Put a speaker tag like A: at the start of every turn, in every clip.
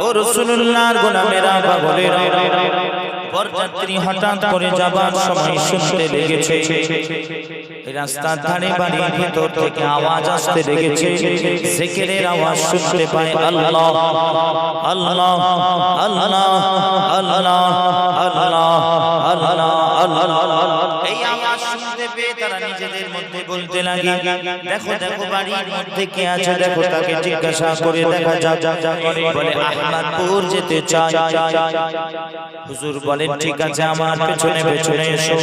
A: ও রসুল্লাহর গোলামেরা পাগলেরা বরযাত্রী হঠাৎ করে যাবার সময় শুনতে লেগেছে। রাস্তার ধারে বাড়ির ভিতর থেকে আওয়াজ আসতে লেগেছে। জিকিরের আওয়াজ শুনতে পায় আল্লাহ। আল্লাহ আল্লাহ আল্লাহ আল্লাহ আল্লাহ আল্লাহ এই লাগে দেখো দেখো বাড়ির মধ্যে কে আছে দেখো তাকে জিজ্ঞাসা করে দেখা যা যা যাক বলে আহমদপুর যেতে চাই হুজুর বলেন ঠিক আছে আমার পেছনে পেছনে এসো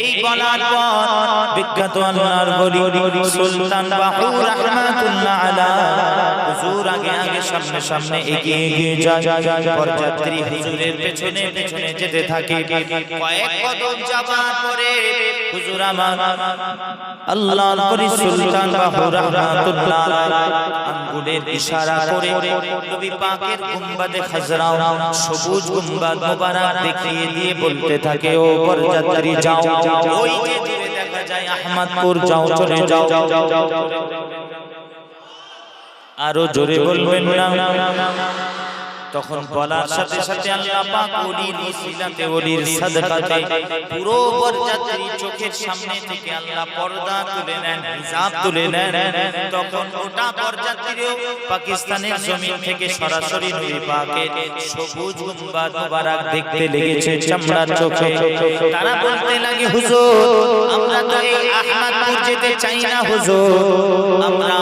A: এই বলার পর বিখ্যাত আল্লাহর বলি সুলতান বাহুর রহমাতুল্লাহ আলা হুজুর আগে আগে সামনে সামনে এগিয়ে এগিয়ে যা যা যায় বরযাত্রী হুজুরের পেছনে পেছনে যেতে থাকে কয়েক কদম যাবার পরে হুজুর আমার বলি সুলতান বাহুর রহমাতুল্লাহ আঙ্গুলের ইশারা করে নবী পাকের গুম্বাদে সবুজ গুম্বাদ দেখিয়ে দিয়ে বলতে থাকে, ও যাও। ওই যে দূরে দেখা যায় আহমদপুর, যাও, চলে যাও। আরও জোরে বলবেন না। তখন বলার সাথে সাথে আল্লাহ পাক ওলির ওসিলাতে, ওলির সাদকাতে পুরো বরযাত্রী চোখের সামনে থেকে আল্লাহ পর্দা তুলে নেন, হিজাব তুলে নেন। তখন ওটা বরযাত্রীও পাকিস্তানের জমিন থেকে সরাসরি নবী পাকের সবুজ গুম্বাদ মোবারক দেখতে লেগেছে চামড়ার চোখে। তারা বলতে লাগে, হুজুর, আমরা তো এই আহমদপুর যেতে চাই না, হুজুর। আমরা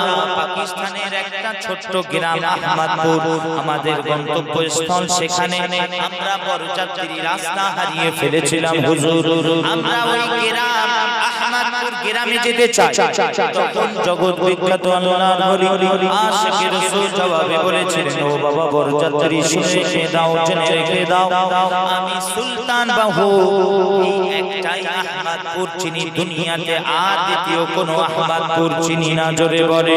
A: পাকিস্তানের একটা ছোট্ট গ্রাম, আহমদপুর। আমাদের গন্তব্যস্থল সেখানে আমরা বরযাত্রী রাস্তা হারিয়ে ফেলেছিলাম, হুজুর। আমরা ওই গ্রাম দুনিয়াতে, আর দ্বিতীয় কোনো আহমদপুর চিনি না, জোরে বলে।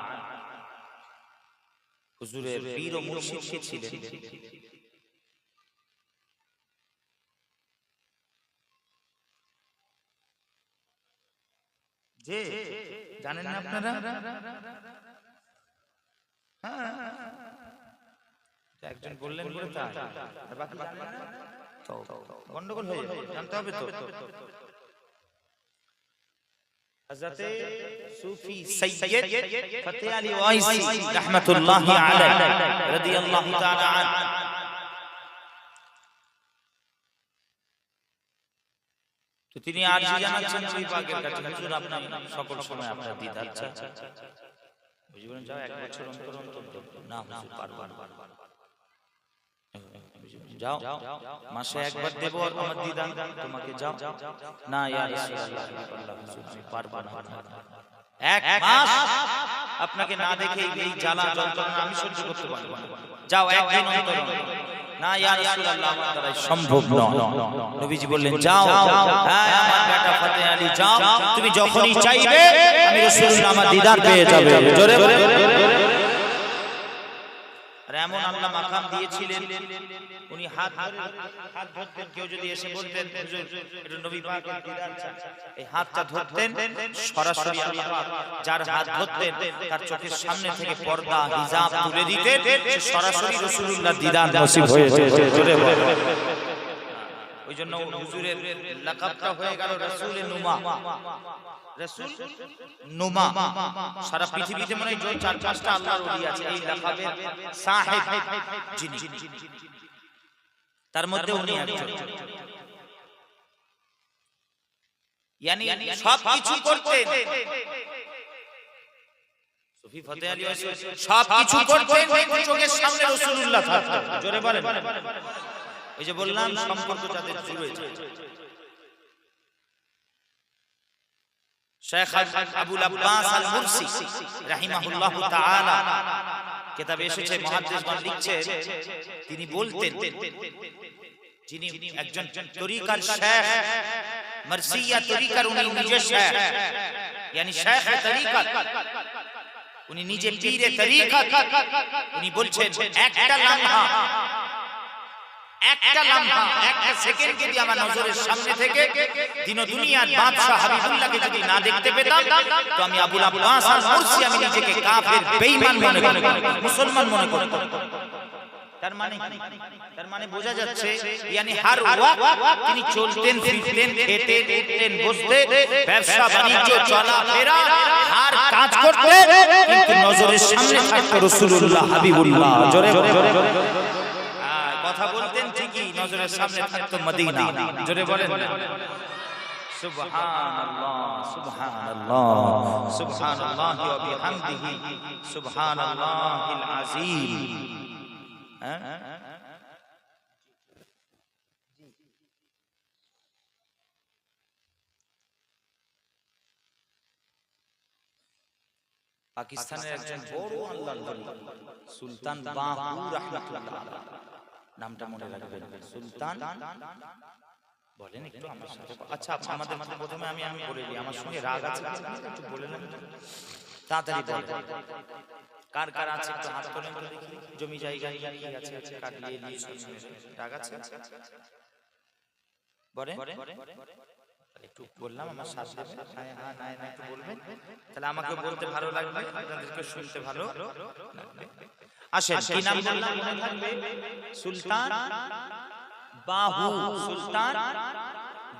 A: হুজুরের পীর ও মুর্শিদ কে ছিলেন। যে জানেন না আপনারা? হ্যাঁ। একজন বললেন বলে বাকি গন্ডগোল হয়ে জানতে হবে তো। হযরতে সুফি সৈয়দ ফতেহ আলী ওয়াইসি রাহমাতুল্লাহি আলাইহি রাদিয়াল্লাহু তাআলা আনহু তো তিনি আরজি জানাচ্ছেন নবী পাকের কাছে, হুজুর, আপনি সকল সময় আপনার দিদার চাই বুঝবেন যাও, এক বছর অন্তর অন্তর না, হুজুর, পারব না। যাও মাসে একবার দেবো আমার দিদা তোমাকে যাও। না ইয়া রাসূলুল্লাহ আমি পারব না এক মাস আপনাকে না দেখে এই জ্বালা যন্ত্রণা আমি সহ্য করতে পারব না। যাও একদিন অন্তর। না ইয়া রাসূলুল্লাহ আমার দ্বারা সম্ভব নয়। নবীজি বললেন যাও হ্যাঁ আমার বেটা ফতেহ আলী যাও তুমি যখনই চাইবে আমি রাসূলুল্লাহ আমার দিদার পেয়ে যাবে। জোরে এমন আল্লাহ মাকাম দিয়েছিলেন, উনি হাত হাত ধরতেন, কেউ যদি এসে বলতেন এই হাতটা ধরতেন, সরাসরি যার হাত ধরতেন, তার চোখের সামনে থেকে পর্দা, হিজাব তুলে দিতেন সরাসরি দিদার নসিব হয়ে ওই জন্য হুজুরের লাকাবটা হয়ে গেল রাসূলে নুমা। রাসূল নুমা। সারা পৃথিবীতে মনে হয় চার পাঁচটা আল্লাহর ওলি আছে এই লাকাবের সাহেব যিনি। তার মধ্যে উনি একজন। সব কিছু করতেন। সুফি ফতেহ আলী সব কিছু করতেন চোখের সামনে রাসূলুল্লাহ থাকতেন। জোরে বলেন। ওই যে বললাম সম্পর্ক যাদের হয়েছে Sheikh Abul Abbas al Mursi রাহিমাহুল্লাহ তাআলা কেতাবে এসেছে মহাদ্দেশগণ লিখছে তিনি বলতেন যিনি একজন তরিকার শেখ মারসিয়া তরিকার উনি নিজে শেখ yani শেখ তরিকাত উনি নিজে পীরে তরিকাত উনি বলছেন একটা লামহা একটা লামহা একটা সেকেন্ড যদি আমার নজরের সামনে থেকে দিন দুনিয়ার বাদশা হাবিবুল্লাহকে যদি না দেখতে পেতাম তো আমি আবুল আব্বাস আর মুরসি আমি নিজেকে কাফের বেঈমান মনে করতাম মুসলমান মনে করতাম। তার মানে তার মানে বোঝা যাচ্ছে ইয়ানি হার ওয়াক্ত তিনি চলতেন ফিরতেন খেতেন উঠতেন বসতেন ব্যবসা বাণিজ্য চলাফেরা হার কাজ করতেন কিন্তু নজরের সামনে থাকতো রাসূলুল্লাহ হাবিবুল্লাহ জোরে জোরে কথা বলতেন ঠিকই, নজরের সামনে থাকতো মদিনা। জোরে বলেন। সুবহানাল্লাহ সুবহানাল্লাহ সুবহানাল্লাহ ওয়া বিহামদিহি, সুবহানাল্লাহিল আযীম। হ্যাঁ? পাকিস্তানের একজন বড় আল্লাহর ওলি সুলতান বাহু রাহমাতুল্লাহ আলাইহি। নামটা মনে রাখবেন। সুলতান বলেন একটু আমার সাথে আচ্ছা আচ্ছা আমাদের মধ্যে প্রথমে আমি আমি বলে দিই আমার সঙ্গে রাগ আছে। একটু বলে নেন। তাড়াতাড়ি বলেন। কার কার আছে একটু হাত তোলেন তো দেখি। জমি জায়গা কি আছে আছে কাটিয়ে নিয়ে রাগ আছে? বলেন। একটু বললাম আমার দেবে হ্যাঁ হ্যাঁ না না একটু বলবেন। তাহলে আমাকে বলতে ভালো লাগবে আপনাদেরকে শুনতে ভালো। লাগবে আসেন কি নাম বললাম মনে থাকবে সুলতান বাহু সুলতান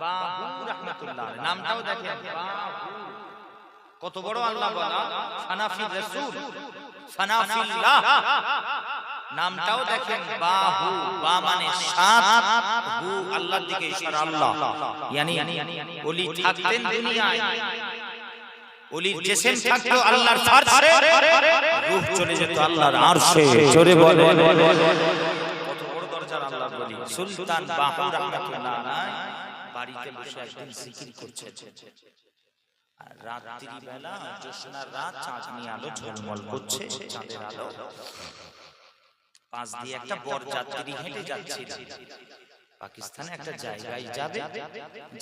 A: বাহু রহমাতুল্লাহ নামটাও দেখেন। বাহু। কত বড় আল্লাহ বলা। ফানাফি রাসূল। ফানাফিল্লাহ নামটাও দেখেন বাহু। বা মানে সাত হু আল্লাহর দিকে ইশারা আল্লাহ। ইয়ানি ওলি থাকতেন দুনিয়ায়। ওলির জিসম থাকতো আল্লাহর ফারশে রূহ চলে যেত আল্লাহর আরশে। জোরে বলে কত বড় দরজার আল্লাহর বলি। সুলতান বাহু রাহমাতুল্লাহ আলাইহি বাড়িতে বসে একদিন জিকির করছে। আর রাত্রি বেলা জ্যোৎস্নার রাত চাঁদনি আলো ঝলমল করছে চাঁদের আলো। পাশ দিয়ে একটা বরযাত্রী হেঁটে যাচ্ছে পাকিস্তানে একটা জায়গায় যাবে।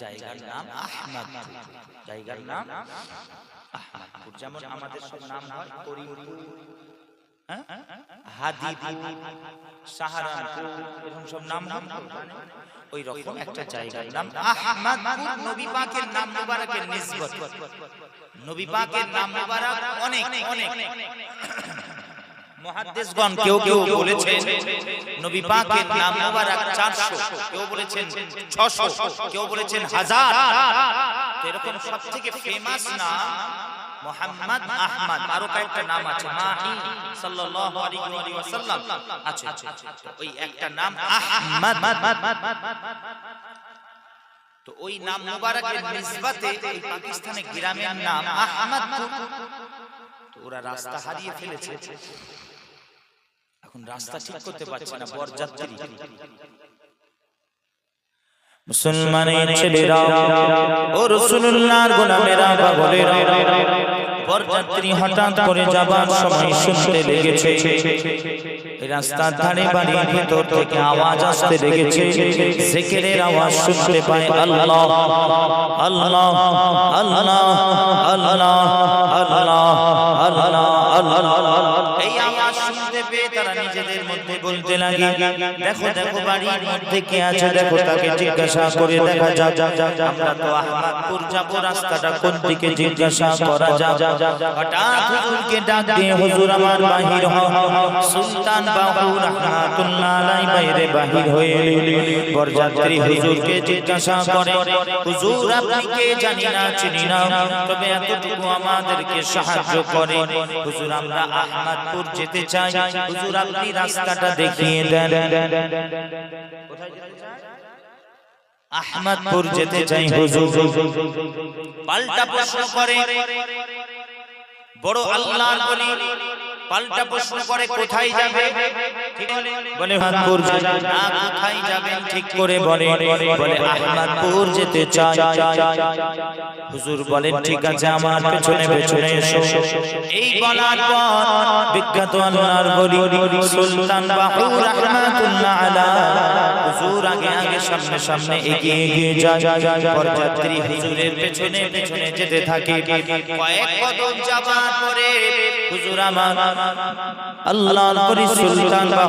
A: জায়গার নাম জায়গার নাম আহমদপুর যেমন আমাদের সব নাম হয় করিমপুর। হ্যাঁ? হাদিপুর সাহারানপুর এরকম সব নাম নাম ওই রকম একটা জায়গার নাম আহমদপুর নবী পাকের নাম মুবারকের নিসবত। নবী পাকের নাম মুবারক অনেক অনেক মুহাদ্দিসগণ কেউ কেউ বলেছেন নবী পাকের নাম মুবারক 400 কেউ বলেছেন 600 কেউ বলেছেন 1000 এরকম সবথেকে ফেমাস নাম মোহাম্মদ আহমদ। আরও কয়েকটা নাম আছে। মাহি সাল্লাল্লাহু আলাইহি ওয়াসাল্লাম। আছে ওই একটা নাম আহমদ। তো ওই নাম মুবারকের নিসবতে এই পাকিস্তানে গ্রামের নাম আহমদপুর তো ওরা রাস্তা হারিয়ে ফেলেছে। এখন রাস্তা ঠিক করতে পারছে না বরযাত্রী। মুসলমানের ছেলেরা ও রসুল্লাহর গোলামেরা পাগলেরা বরযাত্রী হঠাৎ করে যাবার সময় শুনতে লেগেছে। রাস্তার ধারে বাড়ির ভিতর থেকে আওয়াজ আসতে লেগেছে। জিকিরের আওয়াজ শুনতে পায় আল্লাহ আল্লাহ আল্লাহ আল্লাহ আল্লাহ। বলতে লাগে। দেখো দেখো বাড়ির মধ্যে কে আছে দেখো তাকে জিজ্ঞাসা করে দেখা যাক। আমরা তো আহমদপুর যাব রাস্তাটা কোন দিকে জিজ্ঞাসা করা যাক হঠাৎ হুজুরকে ডাক দিয়ে হুজুর আমার বাহির হও। সুলতান বাবু রহমাতুল্লাহ আলাই বাইরে বাহির হয়ে বরযাত্রী হুজুরকে জিজ্ঞাসা করে হুজুর আপনি কে জানি না চিনি না তবে এতটুকু আমাদেরকে সাহায্য করে। হুজুর আমরা আহমদপুর যেতে চাই। হুজুর আপনি রাস্তাটা আহমদপুর যেতে চাই পাল্টা প্রশ্ন করে। বড় আল্লাহর বলি পাল্টা প্রশ্ন করে কোথায় যাবে? বলে আহমদপুর না কোথায় যাবেন ঠিক করে বলে বলে আহমদপুর যেতে চাই হুজুর বলেন ঠিক আছে আমার পেছনে পেছনে এসো। এই বলার পর বিখ্যাত আল্লাহর বলি সুলতান বাহুর রহমাতুল্লাহ আলা। হুজুর আগে আগে সামনে সামনে এগিয়ে এগিয়ে যায় পরযাত্রী হুজুরের পেছনে পেছনে যেতে থাকে। কয়েক কদম যাবার পরে হুজুর আমার আল্লাহর পরি সুলতান বাহুর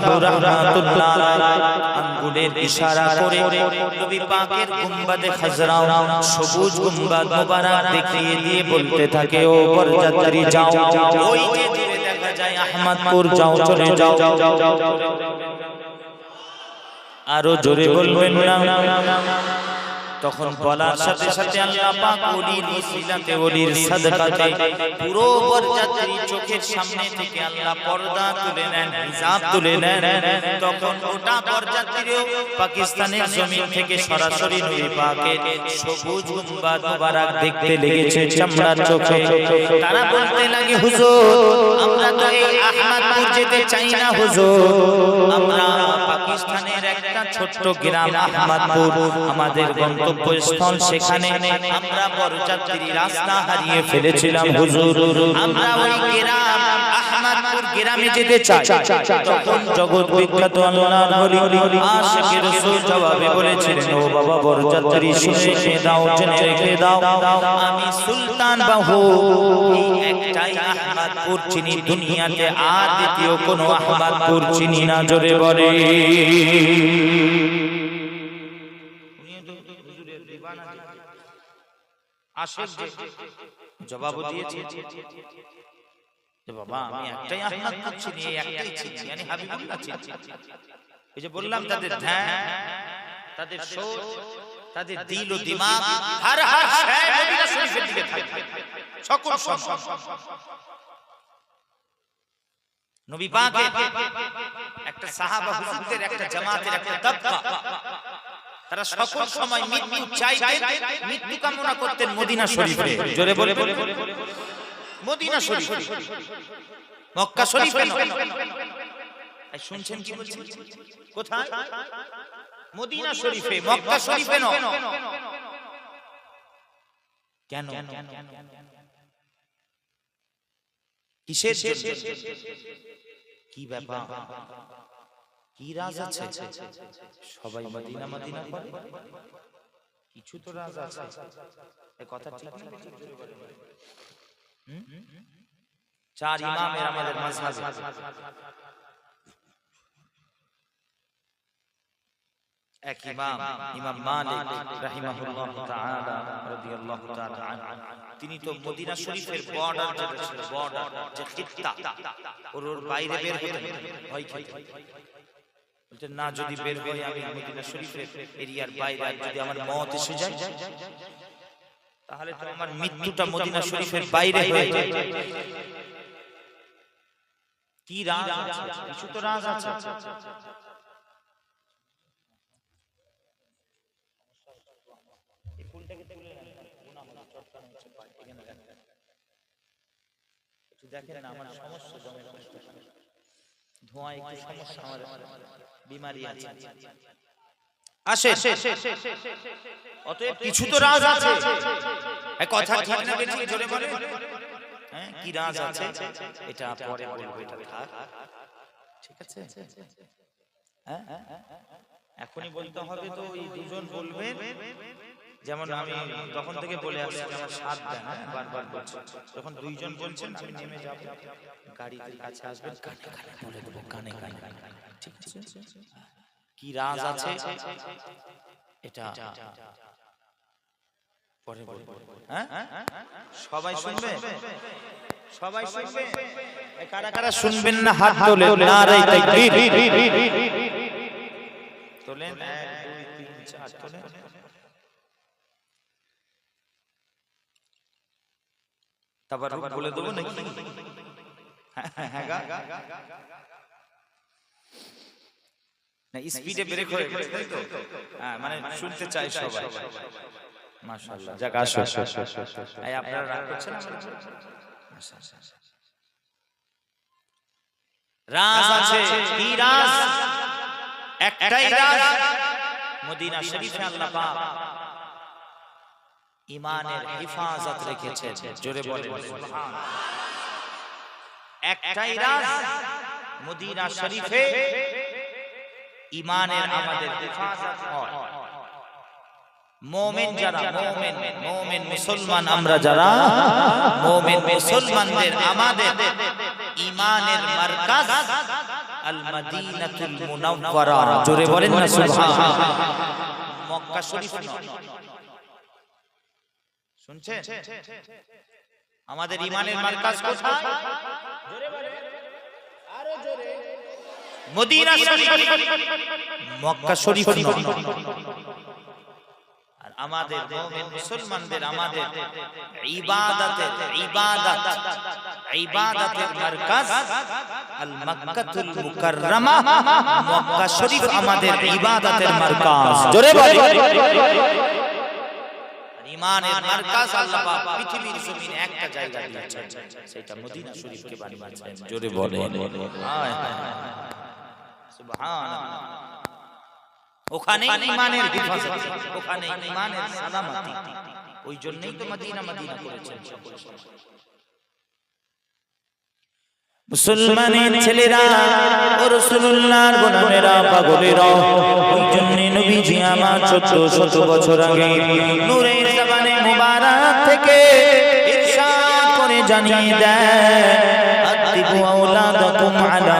A: আরও জোরে বলবেন তখন বলার সাথে সাথে আল্লাহ পাক ওলির ওসিলাতে ওলির সাদকাতে পুরো বরযাত্রী চোখের সামনে থেকে আল্লাহ পর্দা তুলে নেন হিজাব তুলে নেন। তখন ওটা বরযাত্রীও পাকিস্তানের জমিন থেকে সরাসরি নবী পাকের সবুজ গুম্বাদ মোবারক দেখতে লেগেছে চামড়ার চোখে। তারা বলতে লাগে হুজুর আমরা তো এই আহমদপুর যেতে চাই না হুজুর। আমরা পাকিস্তানের একটা ছোট্ট গ্রাম আহমদপুর। আমাদের গন্তব্যস্থল সেখানে আমরা বরযাত্রী রাস্তা হারিয়ে ফেলেছিলাম, হুজুর। আমরা ওই গ্রাম, আহমদপুর গ্রামে যেতে চাই। তখন জগৎ বিখ্যাত আল্লাহর ওলি আশিক রাসূল জবাবে বলেছিলেন, ও বাবা বরযাত্রী শুনে দাও, জেনে রেখে দাও। আমি সুলতান বাহু। এই একটাই আহমদপুর চিনি দুনিয়াতে, আর দ্বিতীয় কোনো আহমদপুর চিনি না, জোরে বলে। জবাব দিয়েছে। যে বাবা আমি একটাই চিনি একটাই চিনি yani হাবিবুল্লাহ চিনি এই যে বললাম তাদের ধ্যান তাদের সোচ তাদের দিল ও দিমাগ হর হর শয় মদিনা শরীফের দিকে থাকে সকল নবী পাকের একটা সাহাবা হুজুরদের একটা জামাতের একটা তাবকা তারা সকল সময় মৃত্যু চাইতেন মৃত্যু কামনা করতেন মদিনা শরীফে। জোরে বলে। মদিনা শরীফ। মক্কা শরীফে শুনছেন কি বলছি কোথায়? মদিনা শরীফে। মক্কা শরীফে কেন? কিসের কি ব্যাপার? কি রাজ আছে। সবাই মদিনা মদিনা করে। কিছু তো রাজ আছে। এ কথা ঠিক না? চার ইমামের আমাদের এক ইমাম ইমাম মালিক রাহিমাহুল্লাহ তাআলা রাদিয়াল্লাহু তাআলা তিনি তো মদিনা শরীফের বর্ডার যেটা ছিল বর্ডার যে খিত্তা। ওর বাইরে বের হতেন ভয় না যদি বের হই আমি মদিনা শরীফের এরিয়ার বাইরে যদি আমার মত এসে যায় তাহলে তো আমার মৃত্যুটা মদিনা শরীফের বাইরে হয়ে যায় কি রাজ আছে কিছু তো রাজ আছে দেখেন আমার সমস্যা জমে ধোঁয়া একটু সমস্যা আমার বিমারি আছে আসে অতএব কিছু তো রাজ আছে কথা ঠিক না বেঠিক জোরে বলে হ্যাঁ কি রাজ আছে এটা পরে বলব এটা থাক ঠিক আছে হ্যাঁ এখনই বলতে হবে তো এই দুজন বলবেন যেমন আমি তখন থেকে বলে আসছি আমার সাত দেন হ্যাঁ, বারবার বলছি যখন দুইজন বলছেন আমি নেমে যাব গাড়িতে কাছে আসবেন কানে কানে বলে দেবো কানে কানে ঠিক আছে কি রাজ আছে এটা পরে বলব হ্যাঁ সবাই শুনবে সবাই শুনবে কারা কারা শুনবেন না হাত তোলে নারাই তাকবীর তোলেন এক দুই তিন চার তোলেন তারপর বলে দেবো নাকি? হ্যাঁ না স্পিডে ব্রেক হয়ে গেছে তাই তো? হ্যাঁ মানে শুনতে চাই সবাই। মাশাআল্লাহ। যাক আসো এই আপনারা রাগ করছেন আমার উপর? আচ্ছা, আচ্ছা, আচ্ছা। রাজ আছে। কি রাজ? একটাই রাজ। মদিনা শরীফে আল্লাহ পাক ইমানের হিফাজত রেখেছেন। জোরে বলেন একটাই রাজ মদিনা শরীফে ইমানের আমাদের হিফাজত হয়। মোমেন যারা মোমেন মোমেন মুসলমান আমরা যারা মোমেন মুসলমানদের আমাদের ইমানের মার্কাজ আল মাদিনাতুল মুনাওয়ারা। জোরে বলেন না সুবহান। মক্কা শরীফ নয়। শুনছেন? আমাদের ইমানের মার্কাজ কোথায়? মদিনা শরীফ। মক্কা শরীফ আর আমাদের মুমিন মুসলমানদের আমাদের ইবাদতের ইবাদত। ইবাদতের মার্কাজ। আল মক্কাতুল মুকাররমা। মক্কা শরীফ আমাদের ইবাদতের মার্কাজ। জোরে বলে ইমানের মার্কাজ আল্লাহ পাক পৃথিবীর জমিনে একটা জায়গা দিয়েছেন। সেটা মদিনা শরীফকে বানিয়েছেন। জোরে বলে হায় হায় সুবহানাল্লাহ। ওখানে ইমানের হেফাজত ওখানে ইমানের সালামতি। ওই জন্যই তো মদিনা মদিনা করেছেন মুসলমানের ছেলেরা ও রাসূলুল্লাহর গোলামেরা পাগলেরা ওই জন্য নবীজি আমার 1400 বছর আগে নূরের থেকে ইরশাদ করে জানিয়ে দেয় আতিবু আওলাদাকুম আলা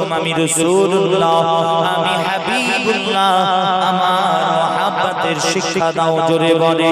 A: আমি আমি হাবিবুল্লাহ আমার মহাব্বাতের শিক্ষা দাও জোরে বলে।